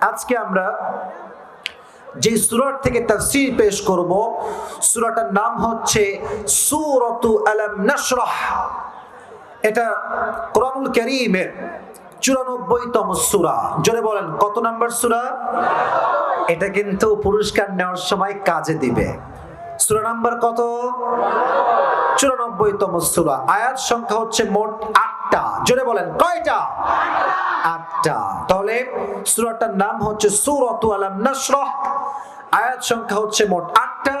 আজকে আমরা যে সুরার থেকে তাফসীর পেশ করব, সুরাটার নাম হচ্ছে সূরাতু আলাম নাশরাহ। এটা কোরআনুল কারীমের চুরানব্বইতম সূরা। জোরে বলেন, কত নাম্বার সূরা? এটা কিন্তু পুরস্কার নেওয়ার সময় কাজে দিবে। সূরা নাম্বার কত? চুরানব্বইতম সূরা। আয়াত সংখ্যা হচ্ছে মোট আটটা। জোরে বলেন, কয়টা? আটটা। তাহলে সুরাটার নাম হচ্ছে সুরত আলাম নসরহ। আয়াত সংখ্যা হচ্ছে মোট আটটা।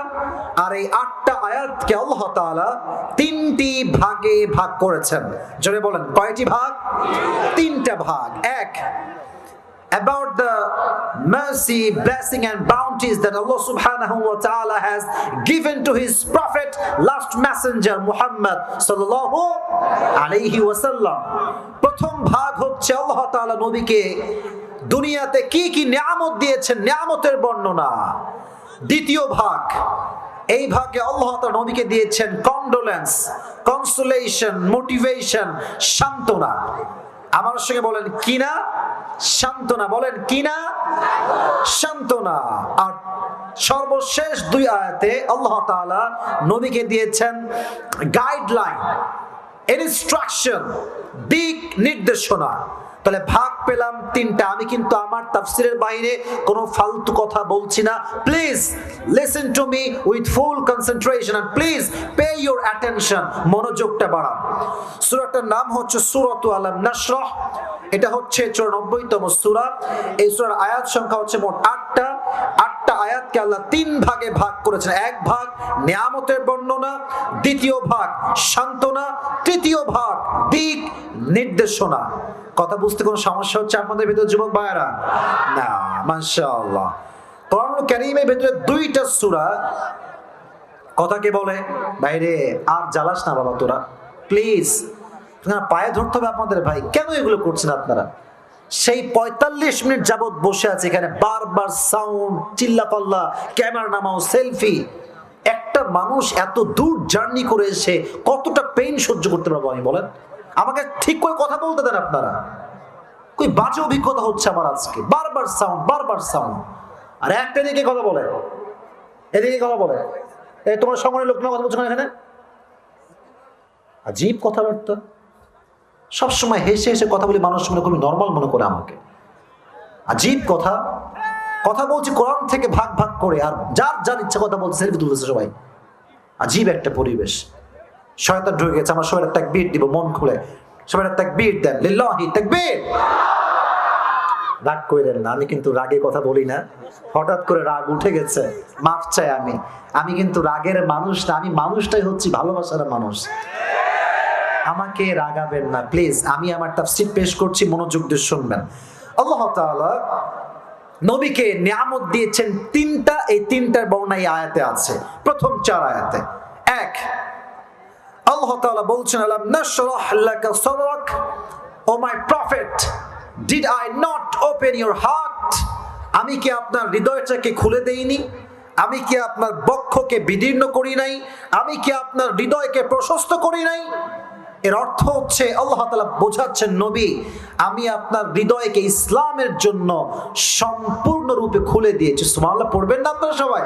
আর এই আটটা আয়াতকে আল্লাহ তাআলা তিনটি ভাগে ভাগ করেছেন। জোরে বলেন, কয়টি ভাগ? তিনটা ভাগ। এক about the mercy, blessing, and bounties that Allah subhanahu wa ta'ala has given to His Prophet, last messenger Muhammad sallallahu alayhi wasallam. প্রথম ভাগ হচ্ছে আল্লাহ তাআলা নবীকে দুনিয়াতে কি কি নিয়ামত দিয়েছেন নিয়ামতের বর্ণনা দ্বিতীয় ভাগ এই ভাগে আল্লাহ তাআলা নবীকে দিয়েছেন কন্ডোলেন্স কনসোলেশন মোটিভেশন সান্ত্বনা আমার সঙ্গে বলেন, কিনা? সান্ত্বনা। বলেন, কিনা? সান্ত্বনা। আর সর্বশেষ দুই আয়াতে আল্লাহ নবীকে দিয়েছেন গাইডলাইন ইনস্ট্রাকশন দিক নির্দেশনা। তাহলে ভাগ পেলাম তিনটা। আমি কিন্তু আমার তাফসিরের বাইরে কোনো ফালতু কথা বলছি না। Please listen to me with full concentration and please pay your attention মনোযোগটা বাড়ান সূরাটার নাম হচ্ছে সূরাতু আলাম নাশরাহ। এটা হচ্ছে চুরানব্বইতম সূরা। এই সূরার আয়াত সংখ্যা হচ্ছে মোট আটটা। আটটা আয়াতকে আল্লাহ তিন ভাগে ভাগ করেছেন। এক ভাগ নিয়ামতের বর্ণনা, দ্বিতীয় ভাগ সান্ত্বনা, তৃতীয় ভাগ দিক নির্দেশনা। কথা বুঝতে কোনো সমস্যা হচ্ছে আপনাদের ভিতরে, যুবক ভাইয়েরা? না, মাশাআল্লাহ। কোরআন কারীমের ভিতরে দুইটা সূরা। কথাকে বলে? বাইরে, আর জ্বালাস না বাবা তোরা। প্লিজ পায়ে ধরতে হবে আপনাদের ভাই। কেন এগুলো করছেন আপনারা? সেই পঁয়তাল্লিশ মিনিট যাবৎ বসে আছে এখানে বারবার সাউন্ড, চিল্লাপাল্লা, ক্যামেরা নামাও, সেলফি। একটা মানুষ এত দূর জার্নি করে এসে কতটা পেইন সহ্য করতে পারব আমি, বলেন? আমাকে ঠিক করে কথা বলতে দেন আপনারা। কই বাজে অভিজ্ঞতা হচ্ছে আমার আজকে। বারবার সাউন্ড বারবার সাউন্ড আর একটা দিকে কথা বলে? এদিকে কথা বলে? এই তোমার সঙ্গে লোক না কথা বলছো এখানে? আজীব কথাবার্তা। সবসময় হেসে হেসে কথা বলি মানুষ মনে খুবই নর্মাল মনে করে আমাকে। আজীব কথা। কথা বলছি কোরআন থেকে ভাগ ভাগ করে, আর যার যার ইচ্ছা কথা বলছে সেলফি তুলতেছে সবাই। আজীব একটা পরিবেশ। শয়তান ঢুকে গেছে, আমার সবাই একটা বিট দিব, মন খুলে। সবাই একটা বিট দেন রাগ করে দেন না, আমি কিন্তু রাগে কথা বলি না। হঠাৎ করে রাগ উঠে গেছে, মাফ চাই আমি। আমি কিন্তু রাগের মানুষ না, আমি মানুষটাই হচ্ছি ভালোবাসার মানুষ। আমাকে রাগাবেন না, প্লিজ, আমি আমার তাফসির পেশ করছি, মনোযোগ দিয়ে শুনবেন। আল্লাহ নবীকে নিয়ামত দিয়েছেন তিনটা, এই তিনটার বর্ণনা এই আয়াতে আছে। প্রথম চার আয়াতে। এক আল্লাহ বলছেন, আলাম নাশরাহ লাকা সাদরাক? O my prophet, did I not open your heart? আমি কি আপনার হৃদয়টাকে খুলে দেইনি? আমি কি আপনার বক্ষকে বিদীর্ণ করি নাই? আমি কি আপনার হৃদয়কে প্রশস্ত করি নাই? এর অর্থ হচ্ছে, আল্লাহ তালা বোঝাচ্ছেন, নবী, আমি আপনার হৃদয়কে ইসলামের জন্য সম্পূর্ণরূপে খুলে দিয়েছি। সুমাল্লাহ পড়বেন না আপনারা সবাই?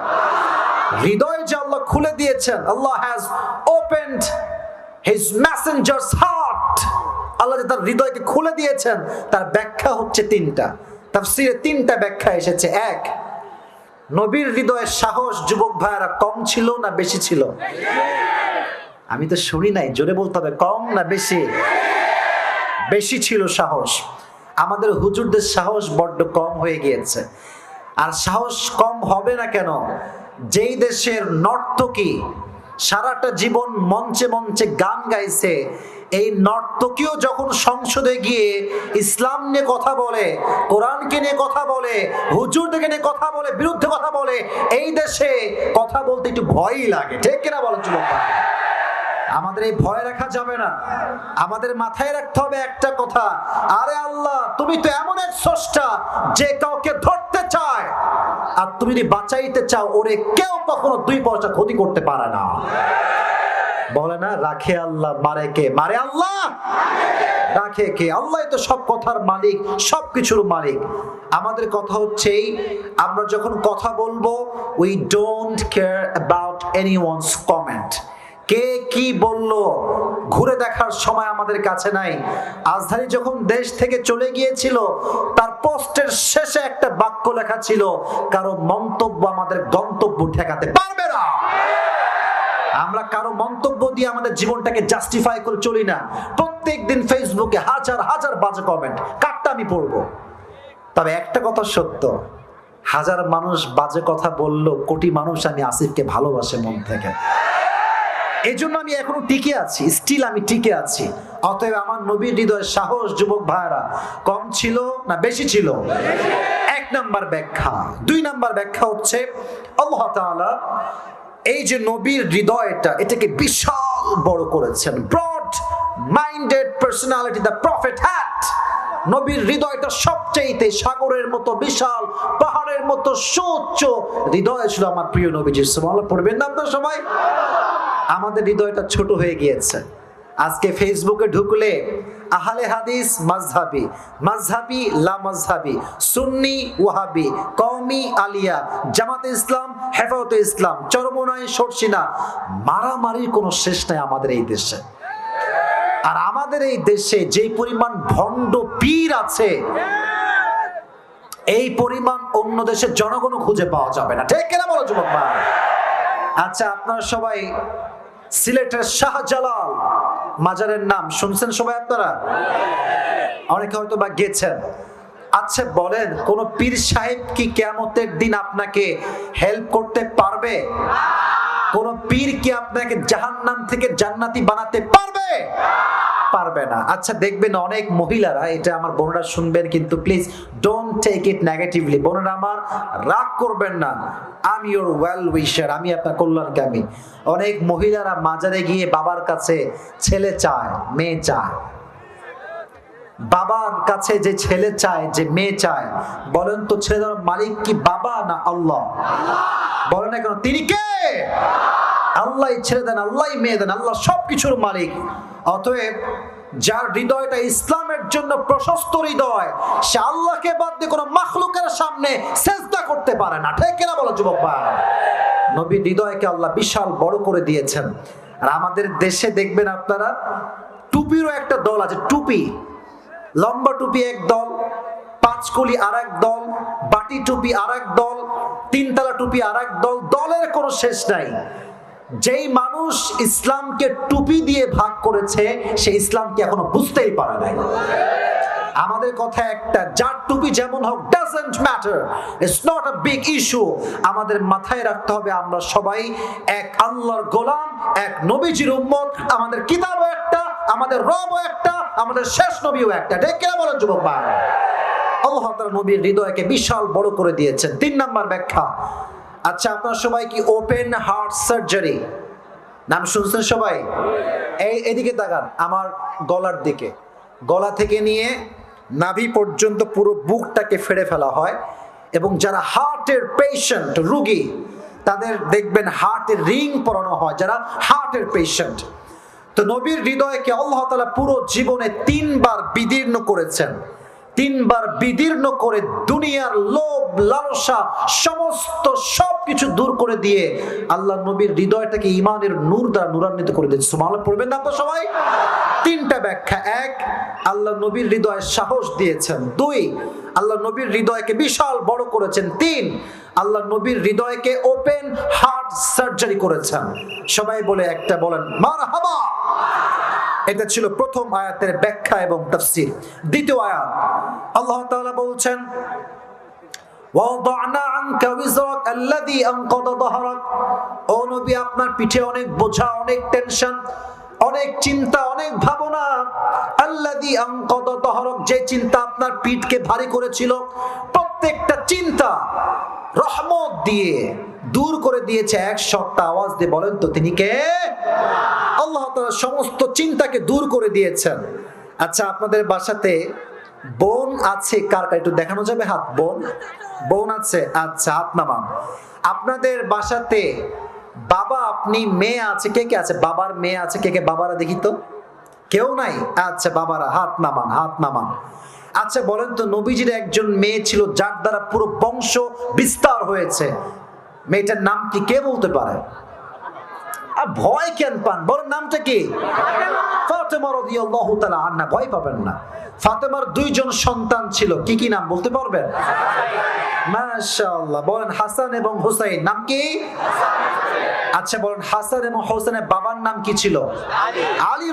হৃদয় যে আল্লাহ খুলে দিয়েছেন, Allah has opened his messenger's heart Allah যে তার হৃদয়কে খুলে দিয়েছেন, তার ব্যাখ্যা হচ্ছে তিনটা। তাফসিরে তিনটা ব্যাখ্যা এসেছে। এক, নবীর হৃদয়ের সাহস যুবক ভাইয়ারা কম ছিল না বেশি ছিল? আমি তো শুনি নাই, জোরে বলতে হবে, কম না বেশি? বেশি ছিল সাহস। আমাদের হুজুরদের সাহস বড্ড কম হয়ে গিয়েছে। আর সাহস কম হবে না কেন? যেই দেশের নর্তকী সারাটা জীবন মঞ্চে মঞ্চে গান গাইছে। এই নর্তকীও যখন সংসদে গিয়ে ইসলাম নিয়ে কথা বলে, কোরআনকে নিয়ে কথা বলে, হুজুরদেরকে নিয়ে কথা বলে, বিরুদ্ধে কথা বলে, এই দেশে কথা বলতে একটু ভয়ই লাগে। ঠিক কিনা বলো যুবক আমাদের এই ভয় রাখা যাবে না। আমাদের মাথায় রাখতে হবে একটা কথা। আরে আল্লাহ, তুমি তো এমন এক স্রষ্টা যে কাউকে ধরতে চায়। আর তুমি যদি বাঁচাইতে চাও, ওরে কেউ কখনো দুই পয়সা ক্ষতি করতে পারে না। বলে না, রাখে আল্লাহ, মারে কে? মারে আল্লাহ! রাখে কে? আল্লাহ তো সব কথার মালিক, সব কিছুর মালিক। আমাদের কথা হচ্ছে আমরা যখন কথা বলব we don't care about anyone's কে কি বলল? ঘুরে দেখার সময় আমাদের কাছে নাই। আজধারী যখন দেশ থেকে চলে গিয়েছিল, তার পোস্টের শেষে একটা বাক্য লেখা ছিল, কারও মন্তব্য আমাদের গন্তব্য ঠেকাতে পারবে না। আমরা কারও মন্তব্য দিয়ে আমাদের জীবনটাকে জাস্টিফাই করে চলি না। প্রত্যেক দিন ফেসবুকে হাজার হাজার বাজে কমেন্ট কাটটা আমি পড়ব? তবে একটা কথা সত্য, হাজার মানুষ বাজে কথা বলল কোটি মানুষ আমি আসিফকে ভালোবাসে মন থেকে। এই জন্য আমি এখনও টিকে আছি স্টিল আমি টিকে আছি। অতএব আমার নবীর হৃদয়ের সাহস, যুবক ভাইরা কম ছিল না বেশি ছিল? এক নাম্বার ব্যাখ্যা। দুই নাম্বার ব্যাখ্যা হচ্ছে, আল্লাহ এই যে নবীর হৃদয়টা, এটাকে বিশাল বড় করেছেন। Broad minded personality the prophet had নবীর হৃদয়টা সবচেয়েতে সাগরের মতো বিশাল, পাহাড়ের মতো সুউচ্চ হৃদয় ছিল আমার প্রিয় নবীজি সুবহানাল্লাহ, পড়বেন না আপনার সবাই? আমাদের হৃদয়টা ছোট হয়ে গিয়েছে। আজকে ফেসবুকে ঢুকলে আহলে হাদিস মাযহাবি মাঝহাবি লা মাঝহাবি সুন্নি ওয়াহাবি, কওমি আলিয়া, জামাতে ইসলাম, হেফাজতে ইসলাম চরমনাই সরসিনা, মারামারির কোনো শেষ নাই আমাদের এই দেশে। আর আমাদের এই দেশে যে পরিমাণ ভণ্ড পীর আছে, এই পরিমাণ অন্য দেশের জনগণও খুঁজে পাওয়া যাবে না। ঠিক কিনা বলো যুবক? আচ্ছা আপনারা সবাই সিলেটের শাহজালাল মাজারের নাম শুনছেন সবাই আপনারা? অনেকে হয়তো বা গেছেন। আচ্ছা বলেন, কোন পীর সাহেব কি কেমতের দিন আপনাকে হেল্প করতে পারবে? কোন পীর কি আপনাকে জাহান্নাম থেকে জান্নাতি বানাতে পারবে? পারবে না। আচ্ছা দেখবেন অনেক মহিলারা, এটা আমার বোনরা শুনবেন, কিন্তু please don't take it negatively বোনেরা আমার, রাগ করবেন না। আমি ইওর ওয়েল উইশার আমি আপনার কল্যাণকামী। অনেক মহিলারা মাজারে গিয়ে বাবার কাছে ছেলে চায়, মেয়ে চায়। বাবার কাছে যে ছেলে চায়, যে মেয়ে চায়, বলেন তো ছেলে মালিক কি বাবা না আল্লাহ? বলেন না কেন, তিনি কে? আল্লাহ ছেড়ে দেন, আল্লাহ মেয়ে দেন, আল্লাহ সব কিছুর মালিক। অতএব যার হৃদয়টা ইসলামের জন্য প্রশস্ত হৃদয়, সে আল্লাহকে বাদ দিয়ে কোনো মাখলুকের সামনে সেজদা করতে পারে না। ঠিক কিনা বলো যুবক ভাই? নবীর হৃদয়কে আল্লাহ বিশাল বড় করে দিয়েছেন। আর আমাদের দেশে দেখবেন আপনারা, টুপিরও একটা দল আছে, টুপি। লম্বা টুপি এক দল পাঁচকলি আর এক দল, বাটি টুপি আর এক দল, তিনতলা টুপি আর এক দল, দলের কোনো শেষ নাই। যেই মানুষ ইসলামকে টুপি দিয়ে ভাগ করেছে, সে ইসলামকে এখনও বুঝতেই পারে নাই। আমাদের কথা একটা, যার টুপি যেমন হোক doesn't matter it's not a big issue আমাদের মাথায় রাখতে হবে আমরা সবাই এক আল্লাহর গোলাম, এক নবীজির উম্মত। আমাদের কিতাবও একটা, আমাদের রবও একটা, আমাদের শেষ নবীও একটা। ঠিক কিনা বলেন যুবক ভাই? আল্লাহ তাআলা নবীর হৃদয়কে বিশাল বড় করে দিয়েছেন। তিন নাম্বার ব্যাখ্যা আচ্ছা আপনার সবাই কি ওপেন হার্ট সার্জারি নাম শুনছেন সবাই? এই, এদিকে তাকান, আমার গলার দিকে। গলা থেকে নিয়ে নাভি পর্যন্ত পুরো বুকটাকে ফেড়ে ফেলা হয় এবং যারা হার্টের পেশেন্ট রুগী, তাদের দেখবেন হার্টের রিং পরানো হয়, যারা হার্টের পেশেন্ট তো নবীর হৃদয়কে আল্লাহ তাআলা পুরো জীবনে তিনবার বিদীর্ণ করেছেন। তিনবার বিদীর্ণ করে দুনিয়ার লোভ, লালসা, সমস্ত সবকিছু দূর করে দিয়ে আল্লাহ নবীর হৃদয়টাকে ইমানের নূর দ্বারা নূরান্বিত করে দিয়েছে। সুবহানাল্লাহ, পড়বেন না তো সবাই? তিনটা ব্যাখ্যা। এক, আল্লাহ নবীর হৃদয়ে সাহস দিয়েছেন। দুই, আল্লাহ নবীর হৃদয়কে বিশাল বড় করেছেন। তিন, আল্লাহ নবীর হৃদয়কে ওপেন হার্ট সার্জারি করেছেন। সবাই বলে একটা বলেন মার হাবা এটা ছিল প্রথম আয়াতের ব্যাখ্যা এবং তাফসীর। দ্বিতীয় আয়াত, আল্লাহ তাআলা বলছেন আপনার পিঠে অনেক বোঝা, অনেক টেনশন, অনেক চিন্তা, অনেক ভাবনা। আল্লাযী আনকাদা যাহরাক যে চিন্তা আপনার পিঠকে ভারী করেছিল, প্রত্যেকটা চিন্তা রহমত দিয়ে দূর করে দিয়েছে। এক সপ্তাহ আওয়াজ দিয়ে বলেন তো, তিনি কে? আল্লাহ তাআলা সমস্ত চিন্তাকে দূর করে দিয়েছেন। আচ্ছা আপনাদের বাসাতে বোন আছে? কার কার? একটু দেখানো যাবে হাত? বোন? বোন আছে? আচ্ছা হাত নামান আপনাদের বাসাতে বাবা, আপনি মেয়ে আছে? কে কে আছে? বাবার মেয়ে আছে? কে কে? বাবারা দেখি তো। কেউ নাই? আচ্ছা বাবারা হাত নামান হাত নামান আচ্ছা বলেন তো, নবীজির একজন মেয়ে ছিল, যার দ্বারা পুরো বংশ বিস্তার হয়েছে। মেয়েটার নাম কি কে বলতে পারে? আর ভয় কেন পান? বলেন নামটা কি? ভয় পাবেন না। ফাতেমার দুইজন সন্তান ছিল। কি কি নাম বলতে পারবেন? বলেন হাসান এবং হুসাইন, নাম কি? আচ্ছা বলেন হাসান এবং হোসেনের বাবার নাম কি ছিল? আলী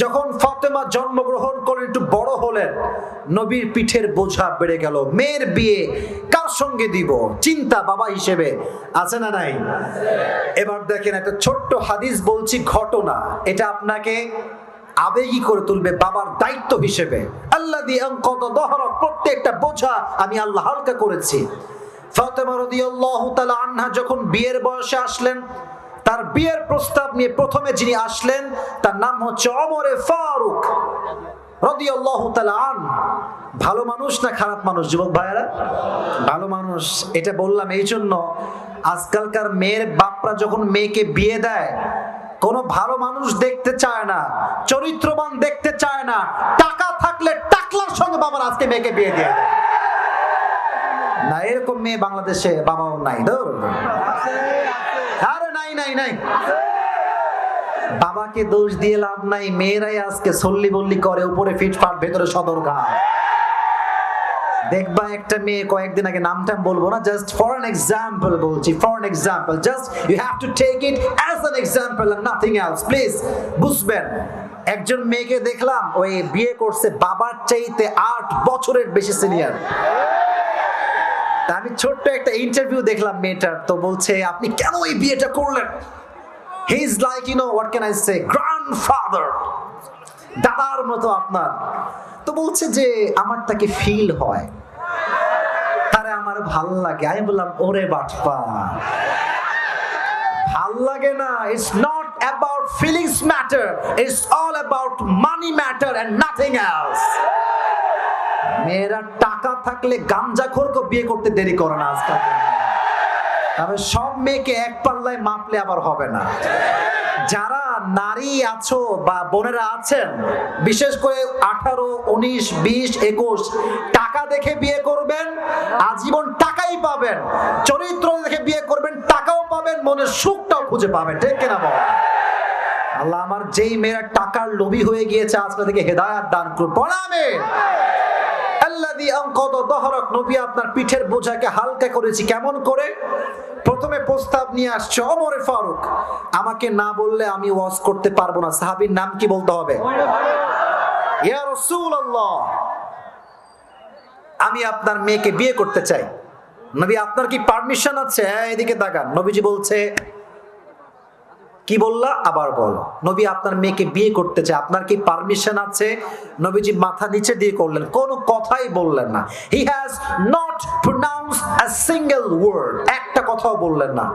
যখন ফাতেমা জন্মগ্রহণ করে একটু বড় হলেন, নবীর পিঠের বোঝা বেড়ে গেল। মেয়ের বিয়ে সঙ্গে দিব, চিন্তা বাবা হিসেবে, আছে না নাই? এবার দেখেন একটা ছোট্ট হাদিস বলছি, ঘটনা, এটা আপনাকে আবেগী করে তুলবে, বাবার দায়িত্ব হিসেবে। আল্লাহ দিয়ে কত দহরক প্রত্যেকটা বোঝা আমি আল্লাহ হালকা করেছি। আনহা যখন বিয়ের বয়সে আসলেন, তার বিয়ের প্রস্তাব নিয়ে প্রথমে যিনি আসলেন, তার নাম হচ্ছে অমরে ফারুক। ভালো মানুষ না খারাপ মানুষ, যুবক ভাইয়েরা? ভালো মানুষ, এটা বললাম এই জন্য আজকালকার মেয়ের বাপরা যখন মেয়েকে বিয়ে দেয়, কোনো ভালো মানুষ দেখতে চায় না, চরিত্রবান দেখতে চায় না, টাকা থাকলে টাকলার সঙ্গে বাবার আজকে মেয়েকে বিয়ে দিয়ে। না, এরকম মেয়ে বাংলাদেশে বাবাও নাই, ধর। নাই নাই নাই। বাবাকে দোষ দিয়ে লাভ নাই, মেয়েরাই আজকে সল্লি বল্লি করে, উপরে ফিটফাট, ভেতরে সদর ঘা দেখবা একটা মেয়ে কয়েকদিন আগে নামটা বলব না জাস্ট ফর অ্যান এক্সাম্পল বলছি for an example just you have to take it as an example and nothing else please বুঝবেন? একজন মেয়েকে দেখলাম, ওই বিয়ে করছে বাবার চাইতে আট বছরের বেশি সিনিয়র আমি ছোট্ট একটা ইন্টারভিউ দেখলাম মেয়েটার, তো বলছে, আপনি কেন এই বিয়েটা করলেন? He is like you know what can I say grandfather দাদার মতো আপনার। তো বলছে যে আমার তাকে ফিল হয়? তারে আমার ভালো লাগে। আমি বললাম, ওরে বাটপা ভালো লাগে না। It's not about feelings matter it's all about money matter and nothing else মেয়েরা টাকা থাকলে গাঞ্জাখোরকে বিয়ে করতে দেরি করে না আজকাল। তবে সব মেয়েকে এক পাল্লায় মাপলে আবার হবে না। যারা নারী আছো বা বোনেরা আছেন, বিশেষ করে আঠারো, উনিশ, বিশ, একুশ, টাকা দেখে বিয়ে করবেন, আজীবন টাকাই পাবেন। চরিত্র দেখে বিয়ে করবেন, টাকাও পাবেন, মনের সুখটাও খুঁজে পাবেন, ঠিক কিনা বল? আল্লাহ আমার যেই মেয়েরা টাকার লোভী হয়ে গিয়েছে, আজকে থেকে হেদায়াত দান করুন। পড়াবে আল্লাযী আনকাদা দহরাক, নবী আপনার পিঠের বোঝাকে হালকা করেছি। কেমন করে? প্রথমে প্রস্তাব নিয়ে আসছে, অমরে ফারুক, আমাকে না বললে আমি ওয়াজ করতে পারব না। সাহাবীর নাম কি বলতে হবে? আমি আপনার মেয়েকে বিয়ে করতে চাই। নবী, আপনার কি পারমিশন আছে? হ্যাঁ এদিকে তাকান। নবীজি বলছে কি বললা? আবার বলো। নবী আপনার মেয়েকে বিয়ে করতে চায় আপনার কি পারমিশন আছে? নবীজি মাথা নিচে দিয়ে করলেন, কোনো কথাই বললেন না। He has not pronounce a single word একটা কথাও বললেন না।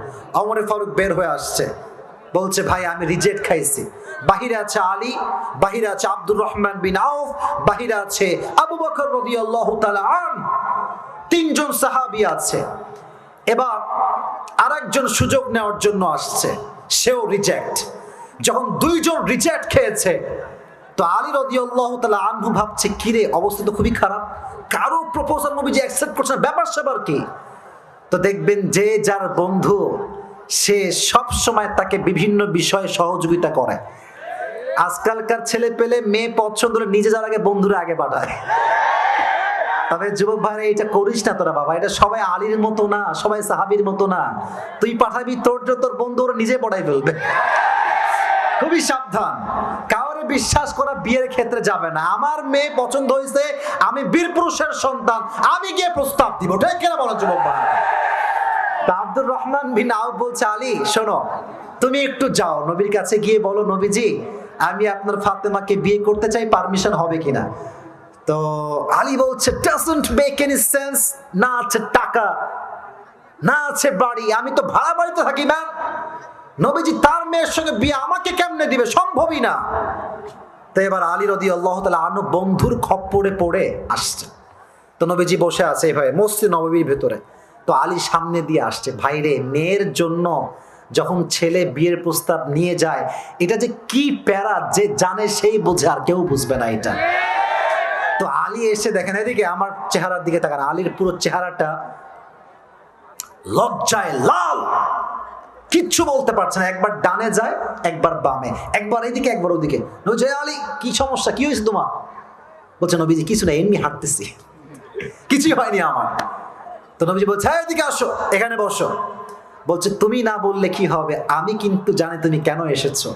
অমরে ফারুক বের হয়ে আসছে, বলছে, ভাই, আমি রিজেক্ট খাইছি। বাহিরে আছে আলী, বাহিরে আছে আব্দুর রহমান বিন আউফ, বাহিরে আছে আবু বকর রাদিয়াল্লাহু তাআলা আন, তিনজন সাহাবী আছে। এবার আরেকজন সুযোগ নেওয়ার জন্য আসছে। সেও রিজেক্ট যখন দুইজন রিজেক্ট খেয়েছে, তো আলী রদিয়াল্লাহ তাআলা আনহু ভাবছে, কিরে, অবস্থা তো খুবই খারাপ। কারও প্রপোজাল নবীজি অ্যাকসেপ্ট করছে না। ব্যাপার স্যাপার কি? তো দেখবেন যে যার বন্ধু, সে সব সময় তাকে বিভিন্ন বিষয়ে সহযোগিতা করে। আজকালকার ছেলে পেলে মেয়ে পছন্দ নিজে যার আগে বন্ধুরা আগে পাঠায় তবে যুবক ভাইরা এটা করিস না তোরা বাবা, এটা সবাই আলীর মতো না, সবাই সাহাবির মতো না। তুই পাঠাবি তোর তোর বন্ধু ওরা নিজে পড়াই ফেলবে। খুবই সাবধান। কাউরে বিশ্বাস করা বিয়ের ক্ষেত্রে যাবে না। আমার মেয়ে পছন্দ হয়েছে, আমি বীর পুরুষের সন্তান, আমি গিয়ে প্রস্তাব দিব। ঠিক কেনা বলো যুবক ভাই? আব্দুর রহমান বিন আউফ বলছে, আলী, শোনো, তুমি একটু যাও। নবীর কাছে গিয়ে বলো, নবীজি, আমি আপনার ফাতেমাকে বিয়ে করতে চাই, পারমিশন হবে কিনা? তো আলী বলছে ডাজন্ট মেক এনি সেন্স না আছে টাকা, না আছে বাড়ি, আমি তো ভাড়া বাড়িতে থাকি না নবীজি তার মেয়ের সঙ্গে বিয়ে আমাকে কেমনে দিবে? সম্ভবই না। তো এবার আলী রদি আল্লাহ তালা আনু বন্ধুর খপ্পরে পড়ে আসছে। তো নবীজি বসে আছে এভাবে মসজিদ নবীর ভেতরে। তো আলী সামনে দিয়ে আসছে ভাইরে মেয়ের জন্য যখন ছেলে বিয়ের প্রস্তাব নিয়ে যায়, এটা যে কি প্যারা যে জানে সেই বোঝে, আর কেউ বুঝবে না এটা। তো আলী এসে দেখেন, এদিকে আমার চেহারার দিকে তাকান। আলীর পুরো চেহারাটা লজ্জায় লাল। কিচ্ছু বলতে পারছে না। একবার ডানে যায়, একবার বামে। একবার এদিকে, একবার ওদিকে। জয় আলী, কি সমস্যা? কি হয়েছে তোমার? বলছে, নবীজি, কিছু না, এমনি হাঁটতেছি। কিছুই হয়নি আমার। তো নবীজি বলছে হ্যাঁ এদিকে আসো, এখানে বসো। বলছে, তুমি না বললে কি হবে? আমি কিন্তু জানি তুমি কেন এসেছ।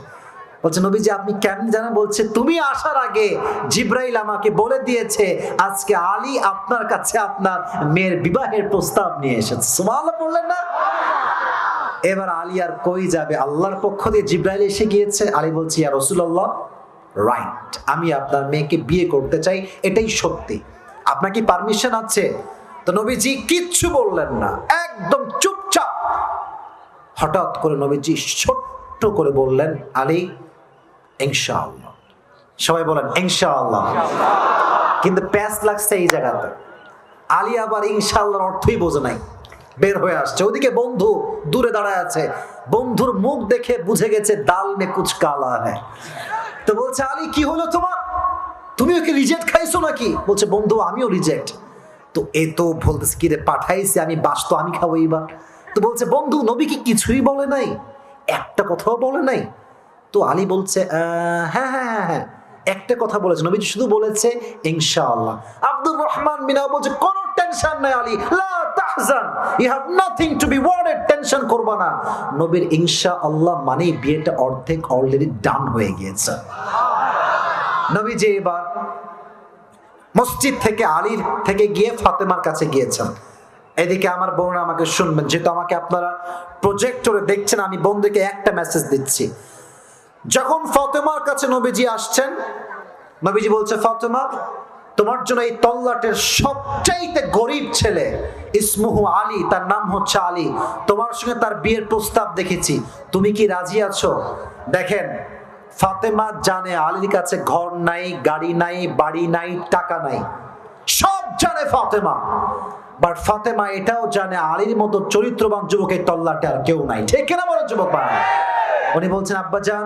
বলছে, নবীজি, আপনি কেমন জানেন? বলছে, তুমি আসার আগে জিব্রাইল আমাকে বলে দিয়েছে, আজকে আলী আপনার কাছে আপনার মেয়ের বিবাহের প্রস্তাব নিয়ে এসেছে। সুবহানাল্লাহ বললেন না? এবার আলী আর কই যাবে? আল্লাহর পক্ষ দিয়ে জিব্রাইল এসে গিয়েছে। আলী বলছি আর রসুল্লাহ রাইট আমি আপনার মেয়েকে বিয়ে করতে চাই, এটাই সত্যি। আপনার কি পারমিশন আছে? তো নবীজি কিচ্ছু বললেন না। একদম চুপচাপ হঠাৎ করে নবীজি ছোট্ট করে বললেন, আলী ইনশাআল্লাহ। সবাই বলেন, ইনশাআল্লাহ। কিন্তু প্যাস লাগছে এই জায়গাতে। আলী আবার ইনশাআল্লাহর অর্থই বোঝে নাই। বের হয়ে আসছে। ওদিকে বন্ধু দূরে দাঁড়ায় আছে। বন্ধুর মুখ দেখে বুঝে গেছে দাল মে কুচ কালা হ্যাঁ তো বলছে, আলী, কি হলো তোমার? তুমি ওকে রিজেক্ট খাইছো নাকি? বলছে, বন্ধু, আমিও রিজেক্ট তো এ তো বলতেছে, কি রে, পাঠাইছে, আমি বাস তো আমি খাব এইবার। তো বলছে, বন্ধু, নবী কি কিছুই বলে নাই? একটা কথাও বলে নাই? তো আলী বলছে হ্যাঁ হ্যাঁ হ্যাঁ হ্যাঁ। একটা কথা বলেছে, নবীজি শুধু বলেছে, ইনশাআল্লাহ। আব্দুর রহমান মিনা বলছে, কোনো টেনশন নাই আলী টু টেনশন না। নবীর মানে বিয়েটা অর্ধেক অলরেডি ডান হয়ে গিয়েছে। এবার মসজিদ থেকে থেকে গিয়ে ফাতেমার কাছে গিয়েছেন। এদিকে আমার বোনরা আমাকে শুনবেন, যেহেতু আমাকে আপনারা প্রজেক্টরে দেখছেন, আমি বোনদেরকে একটা মেসেজ দিচ্ছি। যখন ফতেমার কাছে নবীজি আসছেন, নবীজি বলছে, ফতেমা, তোমার জন্য এই তল্লাটের সবচাইতে গরিব ছেলে ইসমুহু আলী, তার নাম হচ্ছে আলী। তোমার সঙ্গে তার বিয়ের প্রস্তাব দেখেছি। তুমি কি রাজি আছো? দেখেন, ফাতেমা জানে আলীর কাছে ঘর নাই, গাড়ি নাই, বাড়ি নাই, টাকা নাই। সব জানে ফাতেমা। বাট ফাতেমা এটাও জানে আলীর মতো চরিত্রবান যুবকের তল্লাটে আর কেউ নাই। ঠিক কিনা বলেন যুবক ভাই? উনি বলছেন, আব্বা যান,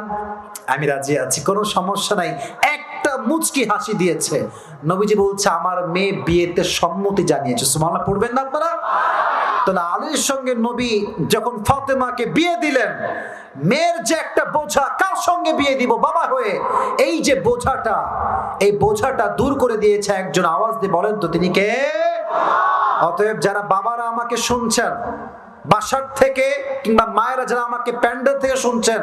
আমি রাজি আছি, কোনো সমস্যা নাই। একটা মুচকি হাসি দিয়েছে। নবীজি বলছে, আমার মেয়ে বিয়েতে সম্মতি জানিয়েছে। সুমালা পড়বেন না আপনারা? তাহলে আলীর সঙ্গে নবী যখন ফাতেমাকে বিয়ে দিলেন, মেয়ের যে একটা বোঝা, কার সঙ্গে বিয়ে দিব, বাবা হয়ে, এই যে বোঝাটা, এই বোঝাটা দূর করে দিয়েছে একজন আওয়াজ দিয়ে বলেন তো, তিনি কে? অতএব যারা বাবারা আমাকে শুনছেন বাসার থেকে কিংবা মায়েরা যারা আমাকে প্যান্ডেল থেকে শুনছেন,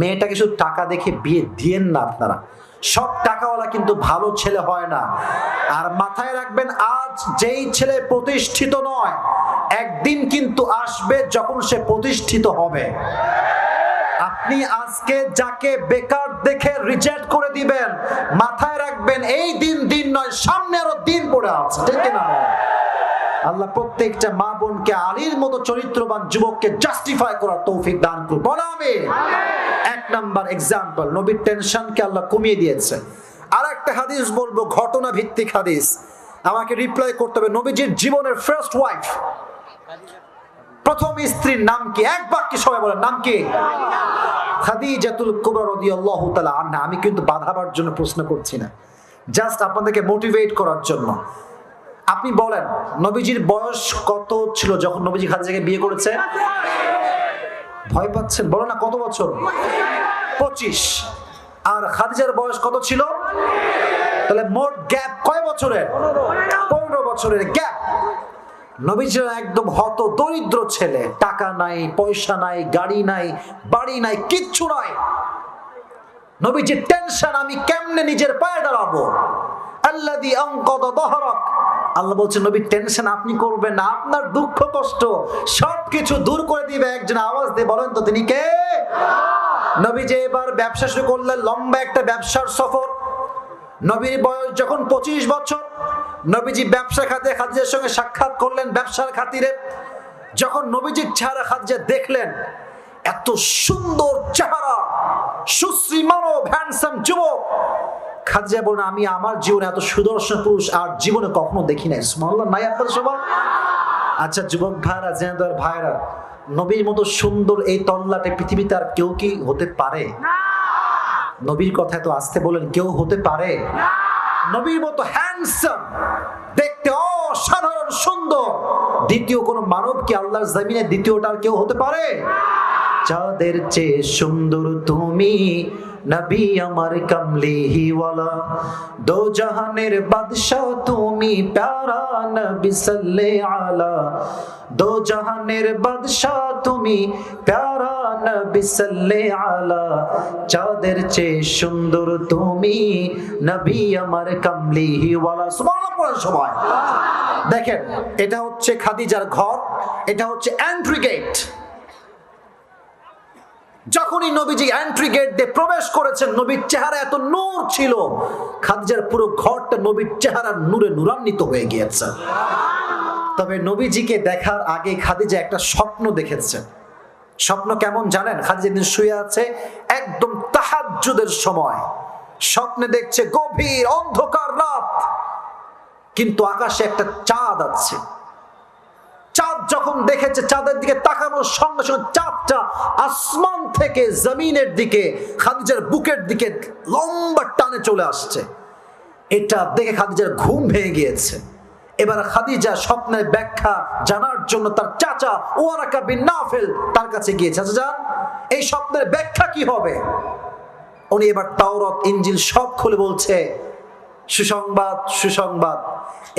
মেয়েটাকে শুধু টাকা দেখে বিয়ে দিয়েন না আপনারা। সব টাকাওয়ালা কিন্তু ভালো ছেলে হয় না। আর মাথায় রাখবেন, আজ যেই ছেলে প্রতিষ্ঠিত নয়, একদিন কিন্তু আসবে যখন সে প্রতিষ্ঠিত হবে। আপনি আজকে যাকে বেকার দেখে রিজেক্ট করে দিবেন, মাথায় রাখবেন, এই দিন দিন নয়, সামনে আরও দিন পড়ে আছে, ঠিক না আল্লাহ প্রত্যেকটা মা বোনকে আলীর মতো চরিত্রবান যুবককে জাস্টিফাই করার তৌফিক দান করুন। বলো আমি এক নাম্বার এক্সাম্পল নবীর টেনশনকে আল্লাহ কমিয়ে দিয়েছে আর একটা হাদিস বলব ঘটনা ভিত্তিক হাদিস। আমাকে রিপ্লাই করতে হবে নবীজির জীবনের ফার্স্ট ওয়াইফ প্রথম স্ত্রীর নাম কি? এক বাক্যে সবাই বলেন নাম কি? খাদিজাতুল কুবরা রাদিয়াল্লাহু তাআলা আনহা। আমি কিন্তু বাধাবার জন্য প্রশ্ন করছি না। জাস্ট আপনাদেরকে মোটিভেট করার জন্য। আপনি বলেন, নবীজির বয়স কত ছিল যখন নবীজি খাদিজাকে বিয়ে করেছে? ভয় পাচ্ছেন, বলো না, কত বছর? পঁচিশ। আর খাদিজার বয়স কত ছিল? তাহলে মোট গ্যাপ কয় বছরের? পনেরো বছরের গ্যাপ। নবীজির একদম হত দরিদ্র ছেলে, টাকা নাই, পয়সা নাই, গাড়ি নাই, বাড়ি নাই, কিচ্ছু নাই। নবীজির টেনশন আমি কেমনে নিজের পায়ে দাঁড়াবো? আল্লাদি অঙ্কদ দহরক। আল্লাহ বলছেন নবী টেনশন আপনি করবেন না, আপনার দুঃখ, কষ্ট সবকিছু দূর করে দিবে। একজন আওয়াজ দিয়ে বলেন তো, তিনি কে? নবী যে এবার ব্যবসা শুরু করলেন, লম্বা একটা ব্যবসার সফর। নবীর বয়স যখন পঁচিশ বছর, নবীজি ব্যবসা খাতে খাদিজার সঙ্গে সাক্ষাৎ করলেন ব্যবসার খাতিরে। যখন নবীজির চেহারা খাদিজা দেখলেন, এত সুন্দর চেহারা, সুশ্রী মানব হ্যান্ডসাম যুবক খাদিজা বলেন আমি আমার জীবনে এত সুদর্শন পুরুষ আর জীবনে কখনো দেখি নাই। সুমাল্লাহ নাই আপনাদের সবার? আচ্ছা যুবক ভাইরা জেনাদার ভাইরা নবীর মতো সুন্দর এই তল্লাটে পৃথিবীতে আর কেউ কি হতে পারে? নবীর কথা তো আসতে বলেন কেউ হতে পারে? নবীর মতো হ্যান্ডসাম দেখতে অসাধারণ সুন্দর। দ্বিতীয় কোন মানব কি আল্লাহর জমিনে দ্বিতীয়টা আর কেউ হতে পারে? চাঁদের চেয়ে সুন্দর তুমি নবী আমার কমলিহিওয়ালা দো জাহানের বাদশাহ তুমি প্যারা নবী সাল্লে আলা, দো জাহানের বাদশাহ তুমি প্যারা নবী সাল্লে আলা, চাঁদের চেয়ে সুন্দর তুমি নবী আমার কমলিহিওয়ালা সুবহানাল্লাহ পড়ার সময় দেখেন, এটা হচ্ছে খাদিজার ঘর, এটা হচ্ছে এন্ট্রি গেট। যখনই নবীজি এন্ট্রি গেট দিয়ে প্রবেশ করেছেন, নবীর চেহারা এত নূর ছিল, খাদিজার পুরো ঘরটা নবীর চেহারা নূরে নূরান্বিত হয়ে গিয়েছে। তবে নবীজিকে দেখার আগে খাদিজা একটা স্বপ্ন দেখেছেন স্বপ্ন কেমন জানেন? খাদিজা দিন শুয়ে আছে, একদম তাহাজ্জুদের সময়। স্বপ্নে দেখছে গভীর অন্ধকার রাত। কিন্তু আকাশে একটা চাঁদ আছে। চাঁদ যখন দেখেছে, চাঁদের দিকে তাকানোর সঙ্গে সঙ্গে চাঁদটা আসমান থেকে জমিনের দিকে, খাদিজার বুকের দিকে লম্বা টানে চলে আসছে। এটা দেখে খাদিজার ঘুম ভেঙে গিয়েছে। এবার খাদিজা স্বপ্নের ব্যাখ্যা জানার জন্য তার চাচা ওয়ারাকা বিন নাফেল তার কাছে গিয়েছে চাচা যান, এই স্বপ্নের ব্যাখ্যা কি হবে? উনি এবার তাওরত ইঞ্জিল সব খুলে বলছে, সুসংবাদ সুসংবাদ।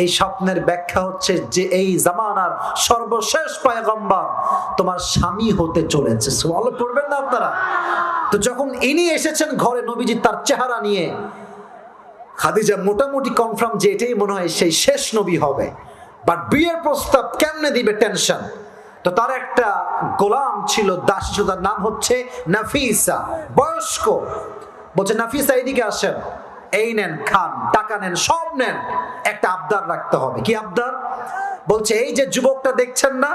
এই স্বপ্নের ব্যাখ্যা হচ্ছে যে এই জামানার সর্বশেষ পায়গম্বর তোমার স্বামী হতে চলেছে। সুবহানাল্লাহ, পড়বেন না আপনারা? তো যখন ইনি এসেছেন ঘরে, নবীজি তার চেহারা নিয়ে, খাদিজা মোটামুটি কনফার্ম যে এটাই মনে হয় সেই শেষ নবী হবে। বাট বিয়ের প্রস্তাব কেমনে দিবে টেনশন তো তার একটা গোলাম ছিল দাসী, তার নাম হচ্ছে নাফিসা, বয়স্ক। বলছে, নাফিসা এইদিকে আসেন। এই নেন, খান, টাকা নেন, সব নেন। একটা আবদার রাখতে হবে। কি আবদার? বলছে, এই যে যুবকটা দেখছেন না,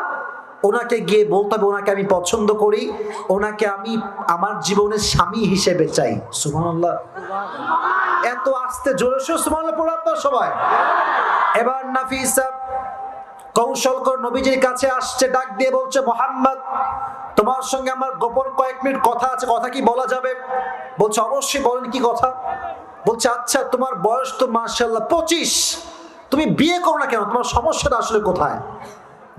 ওনাকে গিয়ে বলতে হবে, ওনাকে আমি পছন্দ করি, ওনাকে আমি আমার জীবনের স্বামী হিসেবে চাই। সুবহানাল্লাহ। এত আস্তে জোরে সুবহানাল্লাহ, পড়ে আপনার সবাই। এবার নাফিসা কৌশল কর নবীজির কাছে আসছে, ডাক দিয়ে বলছে, মোহাম্মদ, তোমার সঙ্গে আমার গোপন কয়েক মিনিট কথা আছে, কথা কি বলা যাবে? বলছে, অবশ্যই বলেন, কি কথা? বলছে আচ্ছা তোমার বয়স তো মার্শাল্লাহ পঁচিশ। তুমি বিয়ে করো না কেন? তোমার সমস্যাটা আসলে কোথায়?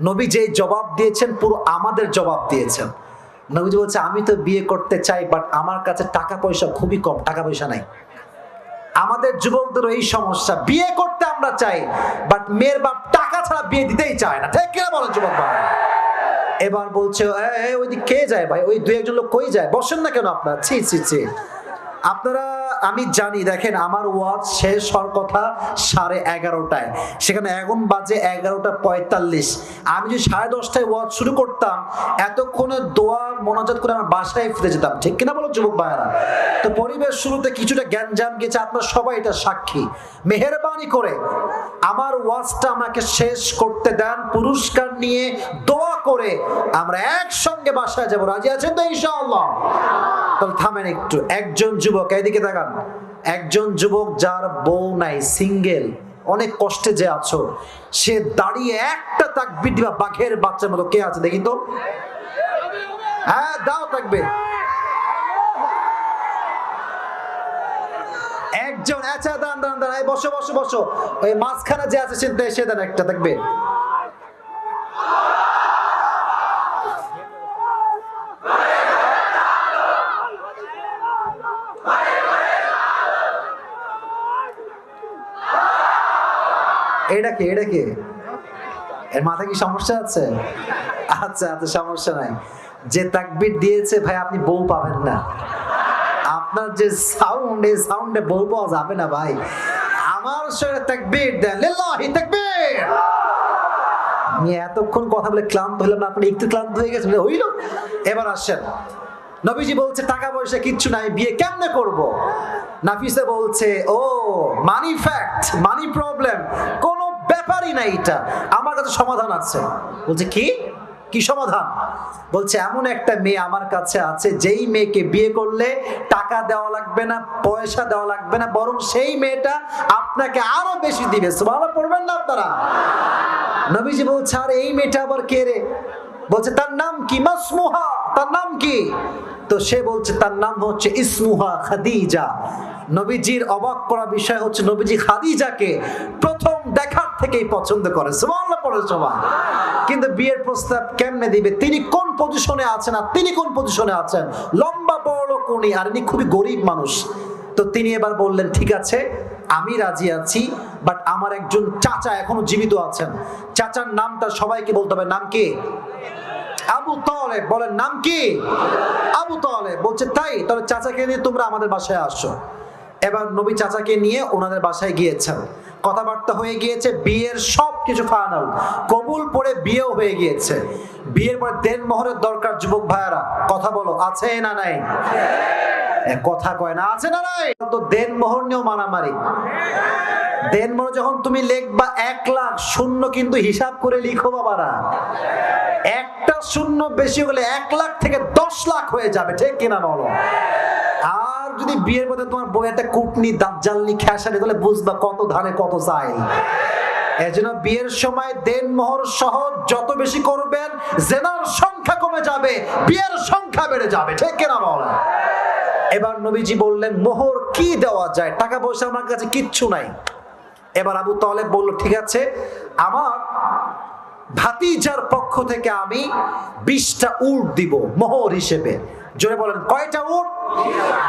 নবী যে জবাব দিয়েছেন পুরো আমাদের জবাব দিয়েছেন। নবীজি বলছে আমি তো বিয়ে করতে চাই বাট আমার কাছে টাকা পয়সা খুবই কম টাকা পয়সা নাই। আমাদের যুবকদের এই সমস্যা। বিয়ে করতে আমরা চাই বাট মেয়ের বাপ টাকা ছাড়া বিয়ে দিতেই চায় না। ঠিক কিনা বলেন যুবক ভাই? এবার বলছে "এ, এ, ওই কে যায় ভাই? ওই দু একজন লোক কই যায়? বসেন না কেন আপনার? ছি ছি ছি। আপনারা, আমি জানি, দেখেন আমার ওয়াজ শেষ হওয়ার কথা সাড়ে এগারোটায়। সেখানে এখন বাজে এগারোটা পঁয়তাল্লিশ। আমি যদি সাড়ে দশটায় ওয়াজ শুরু করতাম, এতক্ষণে দোয়া, মোনাজাত করে আমার বাসায় ফিরে যেতাম। ঠিক কিনা বলো, যুবক ভাইয়ারা? তো পরিবেশ শুরুতে কিছুটা জ্ঞানজাম গেছে, আপনারা সবাই এটা সাক্ষী। মেহরবানি করে আমার ওয়াজটা আমাকে শেষ করতে দেন, পুরস্কার নিয়ে দোয়া করে আমরা একসঙ্গে বাসায় যাব। রাজি আছেন তো ইনশাআল্লাহ? তাহলে থামেন একটু। একজন যুবক, এদিকে তাকান। একজন যুবক যার বউ নাই সিঙ্গেল অনেক কষ্টে যে আছো, সে দাঁড়িয়ে একটা তাকবির দিবা, বাঘের বাচ্চার মতো। কে আছে দেখি তো? হ্যাঁ দাও থাকবে একজন আচ্ছা দাঁড়ান দাঁড়ান এই, বসো বসো বসো। ওই মাঝখানে যে আছে, সে দেন একটা থাকবে এটা কে এটা কে? এর মাথায় কি সমস্যা আছে? আচ্ছা আচ্ছা সমস্যা নাই। যে তাকবির দিয়েছে, ভাই, আপনি বউ পাবেন না। আপনার যে সাউন্ড এই সাউন্ডে বউ পাওয়া যাবে না, ভাই। আমার সঙ্গে তাকবির দেন। লিল্লাহি তাকবীর! আমি এতক্ষণ কথা বলে ক্লান্ত হলাম না, আপনি একটু ক্লান্ত হয়ে গেছেন, হইল। এবার আসেন। নবীজি বলছে, টাকা পয়সা কিচ্ছু নাই, বিয়ে কেমনে করব? নাফিসে বলছে, ও মানি ফ্যাক্ট মানি প্রবলেম ব্যাপারই না এটা আমার কাছে সমাধান আছে। বলছে, কি? কি সমাধান? বলছে, এমন একটা মেয়ে আমার কাছে আছে, যেই মেয়েকে বিয়ে করলে টাকা দেওয়া লাগবে না, পয়সা দেওয়া লাগবে না, বরং সেই মেয়েটা আপনাকে আরও বেশি দিবে। ভালো পড়বেন না আপনারা? নবীজি বলছে, আর, এই মেয়েটা আবার কে রে? বলছে, তার নাম কি? মাসমুহা তার নাম কি? তো সে বলছে, তার নাম হচ্ছে ইসমুহা খাদিজা। নবীজির অবাক করা বিষয় হচ্ছে, নবীজি খাদিজাকে প্রথম দেখার থেকেই পছন্দ করে। সুবহানাল্লাহ পড়ে সবাই। কিন্তু বিয়ের প্রস্তাব কেমনে দিবে? তিনি কোন পজিশনে আছেন আর তিনি কোন পজিশনে আছেন? লম্বা বড় কোনি আর ইনি খুবই গরিব মানুষ। তো তিনি এবার বললেন, ঠিক আছে, আমি রাজি আছি বাট আমার একজন চাচা এখনও জীবিত আছেন। চাচার নামটা সবাইকে বলতে হবে। নাম কি? আবু তালেব। বলেন, নাম কি? আবু তালেব। বলছে, তাই। তাহলে চাচাকে নিয়ে তোমরা আমাদের বাসায় আসো। এবার নবী চাচাকে নিয়ে ওনাদের বাসায় গিয়েছেন। কথাবার্তা হয়ে গিয়েছে, বিয়ের সব কিছু ফাইনাল কবুল পরে বিয়েও হয়ে গিয়েছে। বিয়ের পরে দেন মোহরের দরকার, যুবক ভাইয়ারা। কথা বলো, আছে না নাই? কথা কয় না, আছে না নাই? তো দেন মোহর নিয়েও মারামারি। দেন মোহর যখন তুমি লিখবা এক লাখ, শূন্য কিন্তু হিসাব করে লিখো বাবারা। একটা শূন্য বেশি হলে এক লাখ থেকে দশ লাখ হয়ে যাবে, ঠিক কিনা বলো? আর যদি বিয়ের মধ্যে তোমার বই একটা কুটনি দাঁত জ্বালনি খেসানি, তাহলে বুঝবা কত ধানে কত চাই এজন্য বিয়ের সময় দেন মোহর সহ যত বেশি করবেন, জেনার সংখ্যা কমে যাবে, বিয়ের সংখ্যা বেড়ে যাবে, ঠিক কিনা বলো? এবার নবীজি বললেন, মোহর কি দেওয়া যায়? টাকা পয়সা আমার কাছে কিচ্ছু নাই। এবার আবু তালেব বলল, ঠিক আছে, আমার ভাতিজার পক্ষ থেকে আমি বিশটা উট দিব মোহর হিসেবে। জোরে বলেন, কয়টা উট?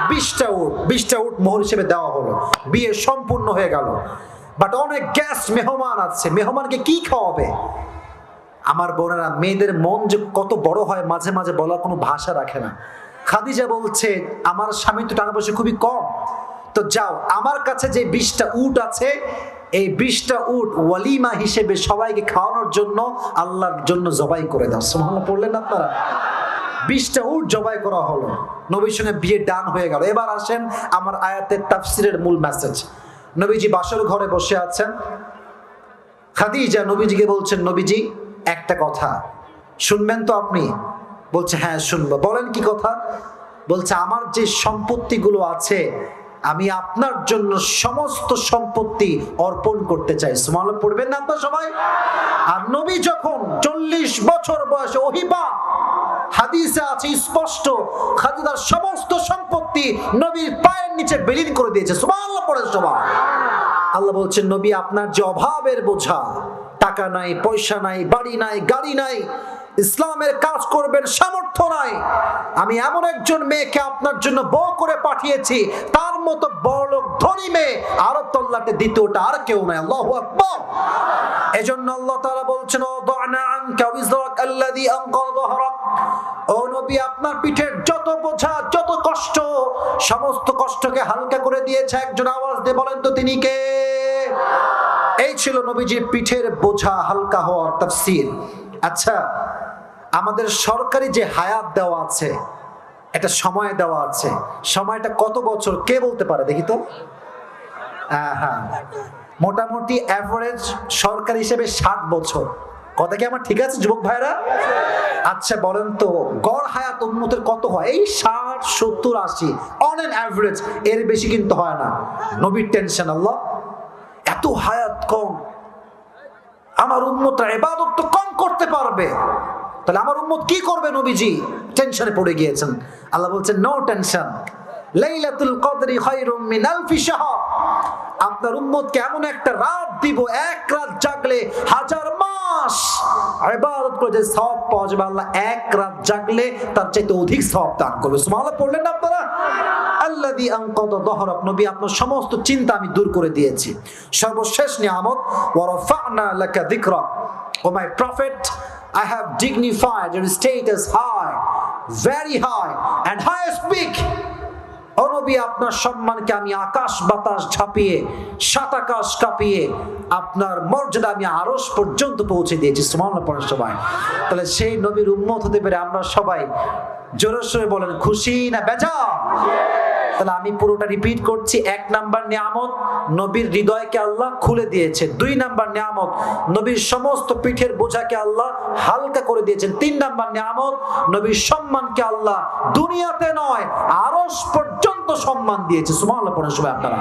বিশটা উট। বিশটা উট মোহর হিসেবে দেওয়া হলো। বিয়ে সম্পূর্ণ হয়ে গেল। বাট অনেক গ্যাস মেহমান আছে। মেহমানকে কি খাওয়াবে? আমার বোনেরা, মেয়েদের মন যে কত বড় হয়, মাঝে মাঝে বলার কোনো ভাষা রাখে না। খাদিজা বলছে, আমার স্বামী তো টাকা পয়সা খুবই কম। তো যাও, আমার কাছে যে বিশটা উট আছে, এই বিশটা উট ওয়ালিমা হিসেবে সবাইকে খাওয়ানোর জন্য, আল্লাহর জন্য জবাই করে দাও। সুবহানাল্লাহ, পড়লেন আপনারা? বিশটা উট জবাই করা হলো। নবীর সঙ্গে বিয়ে ডান হয়ে গেল। এবার আসেন আমার আয়াতের তাফসিরের মূল মেসেজ নবীজি বাসর ঘরে বসে আছেন। খাদিজা নবীজিকে বলছেন, নবীজি, একটা কথা। শুনবেন তো আপনি বলছে হ্যাঁ শুনব। বলেন কি কথা? বলছে, আমার যে সম্পত্তিগুলো আছে, আমি আপনার জন্য সমস্ত সম্পত্তি অর্পণ করতে চাই। সুমাল পড়বেন না আপনার সবাই? আর নবী যখন চল্লিশ বছর বয়সে ওহিবা হাদিসে আছে স্পষ্ট খাদিদার সমস্ত সম্পত্তি নবীর পায়ের নিচে বিলীন করে দিয়েছে। সুবহানাল্লাহ পড়ে সবাই। আল্লাহ বলছেন নবী, আপনার যে অভাবের বোঝা, টাকা নাই, পয়সা নাই, বাড়ি নাই, গাড়ি নাই ইসলামের কাজ করবেন, সামর্থ্য নাই। আমি এমন একজন মেয়েকে আপনার জন্য বউ করে পাঠিয়েছি, তার মতো বড় লোক ধনী মেয়ে, আরও তল্লাটে দ্বিতীয়টা আর কেউ নাই। আল্লাহ আকবর। এজন্য আল্লাহ তাআলা বলছেন, ও দানা আনকা উইজরাক আল্লাযী আনকাযা যাহরাক ও নবী, আপনার পিঠের যত বোঝা, যত কষ্ট, সমস্ত কষ্টকে হালকা করে দিয়েছে একজন আওয়াজ দিয়ে বলেন তো তিনি কে? এই ছিল নবীজির পিঠের বোঝা হালকা হওয়ার তাফসীর। আচ্ছা আমাদের সরকারি যে হায়াত দেওয়া আছে, একটা সময় দেওয়া আছে, সময়টা কত বছর, কে বলতে পারে দেখি তো? হ্যাঁ হ্যাঁ। মোটামুটি অ্যাভারেজ সরকার হিসেবে ষাট বছর। কথা কি আমার ঠিক আছে, যুবক ভাইরা? আচ্ছা বলেন তো, গড় হায়াত উন্নতের কত হয়? এই ষাট, সত্তর, আশি অন এন অ্যাভারেজ এর বেশি কিন্তু হয় না। নবীর টেনশন আল্লাহ। এত হায়াত কম। আমার উন্মতরা এবাদত তো কম করতে পারবে। তাহলে আমার উম্মত কি করবে নবীজি? টেনশনে পড়ে গিয়েছেন। আল্লাহ বলছেন নো টেনশন লাইলাতুল কদরি খায়রুম মিন আলফি শাহর। আপনার উম্মতকে এমন একটা রাত দিব, এক রাত জাগলে হাজার মাস ইবাদত করে যে সওয়াব পাওয়া যাবে, আল্লাহ এক রাত জাগলে তার চাইতে অধিক সওয়াব দান করবে। সুবহানাল্লাহ, পড়লেন না আপনারা? আল্লাযী আনকাদা দহরাক। নবী, আপনার সমস্ত চিন্তা আমি দূর করে দিয়েছি। সর্বশেষ নিয়ামত, ওয়া রাফা'না লাকা যিকরাক O my prophet I have dignified your status high, very high, and highest peak. অনবী আপনার সম্মানকে আমি আকাশ বাতাস ঝাঁপিয়ে সাত আকাশ কাঁপিয়ে আপনার মর্যাদা আমি আরস পর্যন্ত পৌঁছে দিয়েছি সুমান সবাই তাহলে সেই নবীর উন্মত হতে পেরে আমরা সবাই জোরে সোরে বলেন, খুশি না বেজা তাহলে আমি পুরোটা রিপিট করছি, এক নাম্বার নিয়ামত নবীর হৃদয়কে আল্লাহ খুলে দিয়েছে, দুই নাম্বার নিয়ামত নবীর সমস্ত পিঠের বোঝাকে আল্লাহ হালকা করে দিয়েছেন, তিন নাম্বার নিয়ামত নবীর সম্মানকে আল্লাহ দুনিয়াতে নয় আরস পর্যন্ত সম্মান দিয়েছে। সুমাল্লাহ পড়েন সবাই আপনারা।